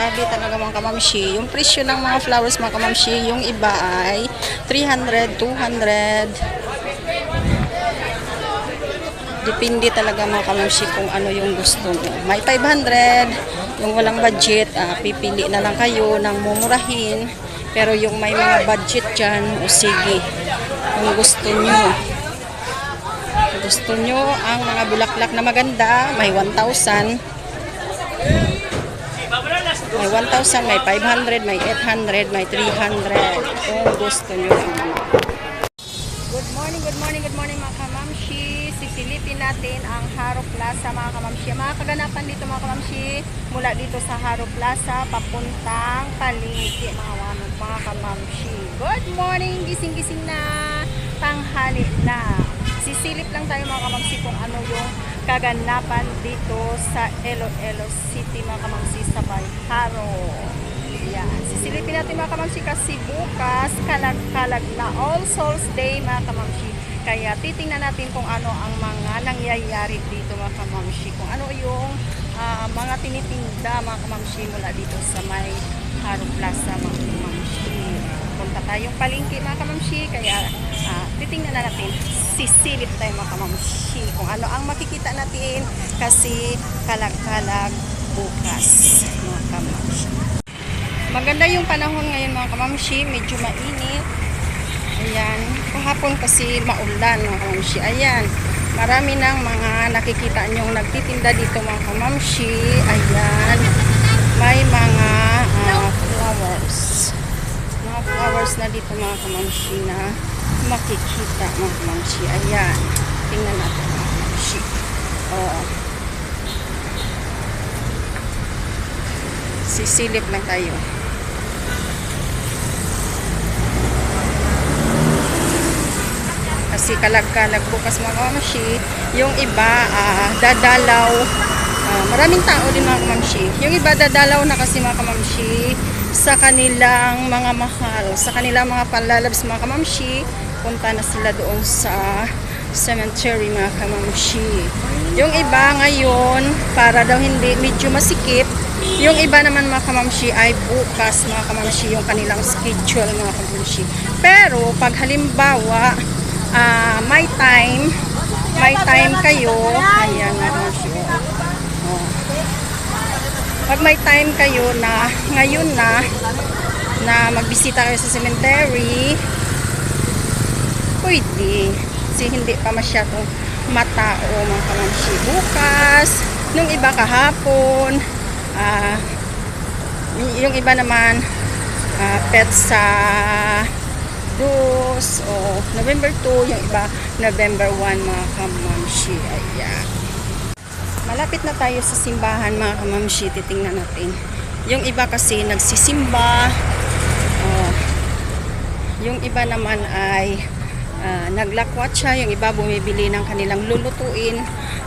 Grabe talaga mga kamamshi. Yung presyo ng mga flowers mga kamamshi, yung iba ay 300, 200. Depende talaga mga kamamshi kung ano yung gusto mo. May 500, yung walang budget, ah, pipili na lang kayo ng mumurahin. Pero yung may mga budget dyan, o sige, kung gusto nyo. Gusto nyo ang mga bulaklak na maganda, may 1,000. May 1,000, may 500, may 800, may 300. Kung gusto nyo ang mga. Good morning, good morning, good morning mga kamamshi. Sisilipin natin ang Haro Plaza mga kamamshi. Mga kaganapan dito mga kamamshi, mula dito sa Haro Plaza, papuntang Palengke mga, wam- mga kamamshi. Good morning, gising-gising na, tanghali na. Sisilip lang tayo mga kamamshi kung ano yung kaganapan dito sa Iloilo City mga kamamshi sa Haro. Yan. Sisilipin natin mga kamamshi kasi bukas kalag-kalag na All Souls Day mga kamamshi. Kaya titingnan natin kung ano ang mga nangyayari dito mga kamamshi. Kung ano yung ah, mga tinitinda mga kamamshi mula dito sa may Haro Plaza mga kamamshi. Punta tayong palingki mga kamamshi. Kaya ah, titingnan na natin. Sisilip tayo mga kamamshi. Kung ano ang makikita natin kasi kalag-kalag bukas mga kamamshi. Maganda yung panahon ngayon mga kamamshi, medyo mainit. Ayan, kahapon kasi maulan mga kamamshi. Ayan, marami ng mga nakikita nyong nagtitinda dito mga kamamshi. Ayan, may mga ah, flowers. Mga flowers na dito mga kamamshi na makikita mga kamamshi. Ayan, tingnan natin mga kamamshi. Oh. Sisilip lang tayo. kasi kalag-kalag bukas mga kamamshi. Yung iba, ah, dadalaw. Maraming tao din mga kamamshi. Yung iba dadalaw na kasi mga kamamshi sa kanilang mga mahal, sa kanilang mga panlalabs mga kamamshi. Punta na sila doon sa cemetery mga kamamshi. Yung iba ngayon, para daw hindi medyo masikip, yung iba naman mga kamamshi ay bukas mga kamamshi yung kanilang schedule mga kamamshi. Pero pag halimbawa, ah may time, may time kayo, ayan mga kamamshi. Oh. Pag may time kayo na ngayon na na magbisita kayo sa cemetery, pwede. Kasi hindi pa masyadong matao mga kamamshi. Bukas, nung iba kahapon, ah y- yung iba naman, ah, pet sa dos o November 2, yung iba November 1 mga kamamshi. Ayan. Malapit na tayo sa simbahan mga kamamshi. Titingnan natin. Yung iba kasi nagsisimba. Oh, yung iba naman ay ah, naglakwat siya. Yung iba bumibili ng kanilang lulutuin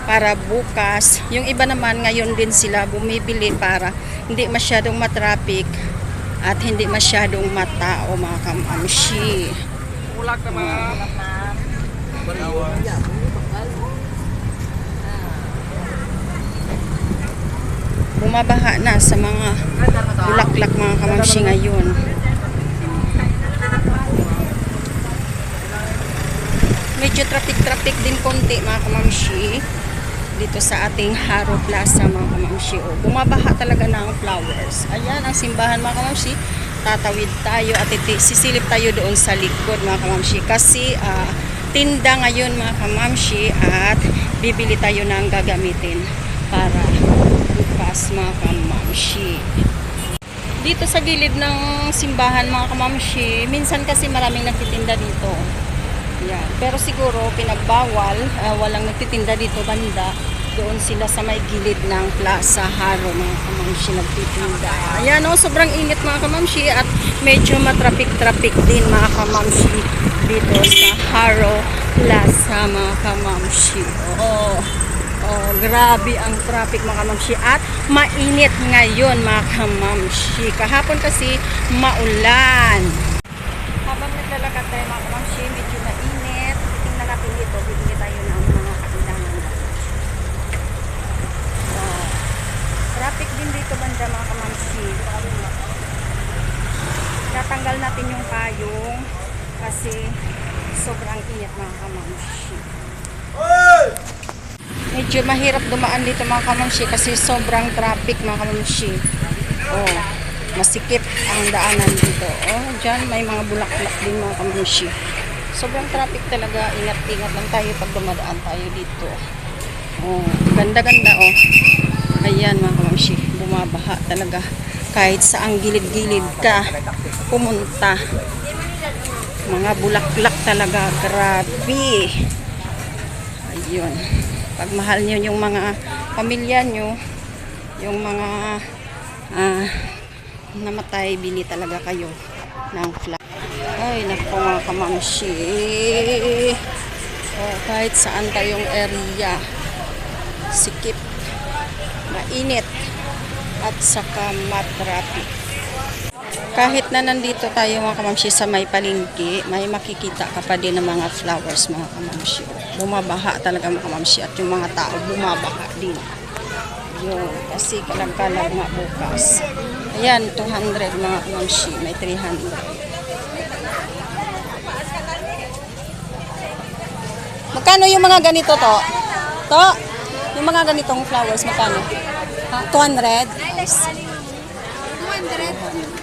para bukas. Yung iba naman ngayon din sila bumibili para hindi masyadong matraffic at hindi masyadong matao mga kamamshi. Ulak naman. Bumabaha na sa mga bulaklak mga kamamshi ngayon. Medyo traffic-traffic din konti mga kamamshi dito sa ating Haro Plaza mga kamamshi. O, bumabaha talaga ng flowers. Ayan ang simbahan mga kamamshi. Tatawid tayo at iti, sisilip tayo doon sa likod mga kamamshi. Kasi ah, tinda ngayon mga kamamshi at bibili tayo ng gagamitin para bukas mga kamamshi. Dito sa gilid ng simbahan mga kamamshi, minsan kasi maraming nagtitinda dito. Yan. Pero siguro pinagbawal, ah, walang nagtitinda dito banda. Doon sila sa may gilid ng Plaza Haro mga kamamshi nagtitinda. Ayan o, sobrang init mga kamamshi at medyo matraffic-traffic din mga kamamshi dito sa Haro Plaza mga kamamshi. Oo. Oh, grabe ang traffic mga kamamshi at mainit ngayon mga kamamshi. Kahapon kasi maulan. Habang naglalakad tayo mga kamamshi, medyo mainit. Tingnan natin dito, bibili tayo ng mga kailangan. So, traffic din dito banda mga kamamshi. tatanggal natin yung payong kasi sobrang init mga kamamshi. Medyo mahirap dumaan dito mga kamamshi kasi sobrang traffic mga kamamshi. Oh, masikip ang daanan dito. Oh, dyan may mga bulaklak din mga kamamshi. Sobrang traffic talaga. Ingat-ingat lang tayo pag dumadaan tayo dito. Oh, ganda-ganda oh. Ayan mga kamamshi, bumabaha talaga. Kahit sa ang gilid-gilid ka pumunta. Mga bulaklak talaga, grabe. Ayun. Pag mahal nyo yung mga pamilya nyo, yung mga ah, namatay, bili talaga kayo ng flag. Ay, naku mga kamamshi. Oh, kahit saan tayong area, sikip, mainit, at saka matraffic. Kahit na nandito tayo mga kamamshi sa may palengke, may makikita ka pa din ng mga flowers mga kamamshi. Bumabaha talaga mga kamamshi at yung mga tao bumabaha din. Yun, kasi kalag-kalag nga bukas. Ayan, 200 mga kamamshi, may 300. Magkano yung mga ganito to? To? Yung mga ganitong flowers, magkano? Ha? 200? 200?